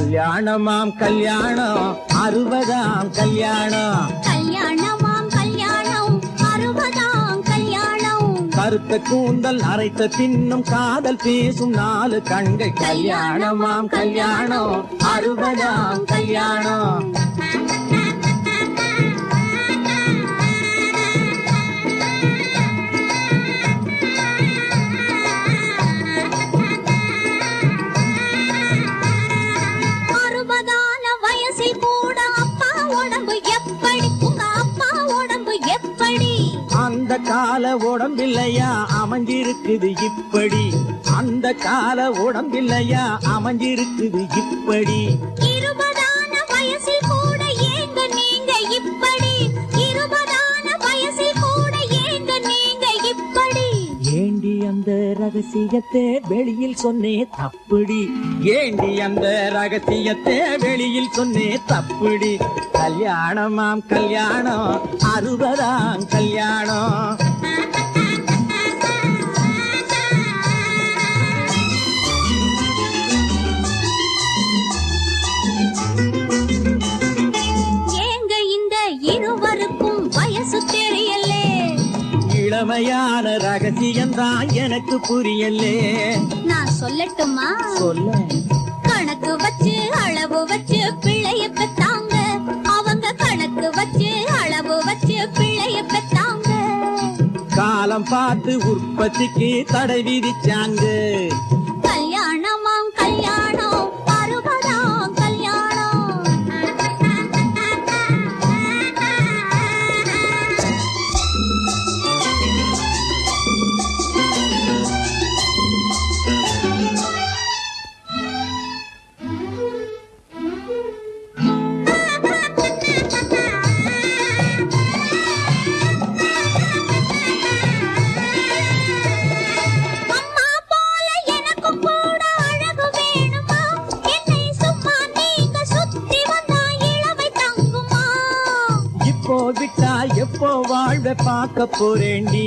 கல்யாணமாம் கல்யாணம் அறுபதாம் கல்யாணம். கல்யாணமாம் கல்யாணம் அறுபதாம் கல்யாணம். கருத்த கூந்தல் அரைத்த பின்னும் காதல் பேசும் நாலு கண்கள். கல்யாணமாம் கல்யாணம் அறுபதாம் கல்யாணம். அந்த கால உடம்பில்லையா? அமைஞ்சிருக்குது இப்படி. அந்த கால உடம்பில்லையா? அமைஞ்சிருக்குது இப்படி. இருபதான வயசில் ரகசியத்தை வெளியில் சொன்னே தப்புடி. ஏண்டி அந்த ரகசியத்தை வெளியில் சொன்னே தப்புடி? கல்யாணமாம் கல்யாணம் அறுபதாம் கல்யாணம். ஏங்க இந்த இருவருக்கும் வயசு தெரியலே. இளமையான ரகசியம்தான் எனக்கு புரியலே. நான் சொல்லட்டுமா? சொல்ல. கணக்கு வச்சு அளவு வச்சு பிள்ளைய பெத்தாங்க அவங்க கணக்கு வச்சு அளவு வச்சு பிள்ளைய பெத்தாங்க காலம் பார்த்து உற்பத்திக்கு தடை விதிச்சாங்க. விட்டா எப்போ வாழ்வை பார்க்க போறேண்டி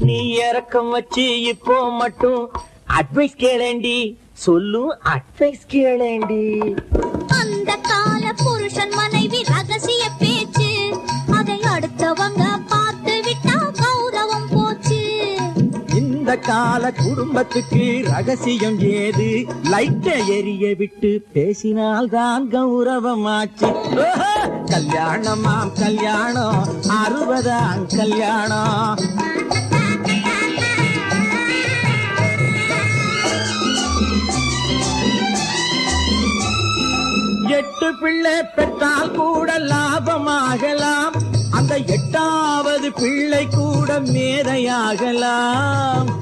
நீ இறக்கம் வச்சு இப்போ மட்டும் அட்வைஸ் கேளேண்டி சொல்லும் அட்வைஸ் கேளேண்டி அந்த கால புருஷன் மனைவி ரகசிய பேச்சு அதை அடுத்தவங்க பார்த்து விட்டா கௌரவம் போச்சு. இந்த கால குடும்பத்துக்கு ரகசியம் ஏது? லைட்ட எரிய விட்டு பேசினால்தான் கௌரவமாச்சு! கல்யாணமாம் கல்யாணம். அறுபதாம் கல்யாணம். எட்டு பிள்ளை பெற்றால் கூட லாபமாகலாம். அந்த எட்டாவது பிள்ளை கூட மேதையாகலாம்.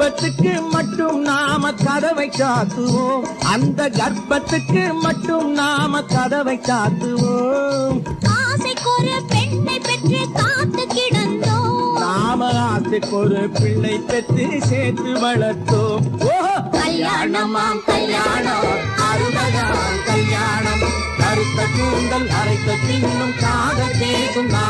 கர்ப்பத்துக்கு மட்டும் நாம கதவை சாத்துவோம். அந்த கர்ப்பத்துக்கு மட்டும் நாம கதவை சாத்துவோம். ஆசைக்கொரு பெண்ணை பெற்று காத்து கிடந்தோம். நாம ஆசைக்கு ஒரு பிள்ளை பெற்று சேர்த்து வளர்த்தோம்! கல்யாணமாம் கல்யாணம். அறுபதாம் கல்யாணம். கருத்த கூந்தல் அரைத்த பின்னும் காதல் பேசும் கண்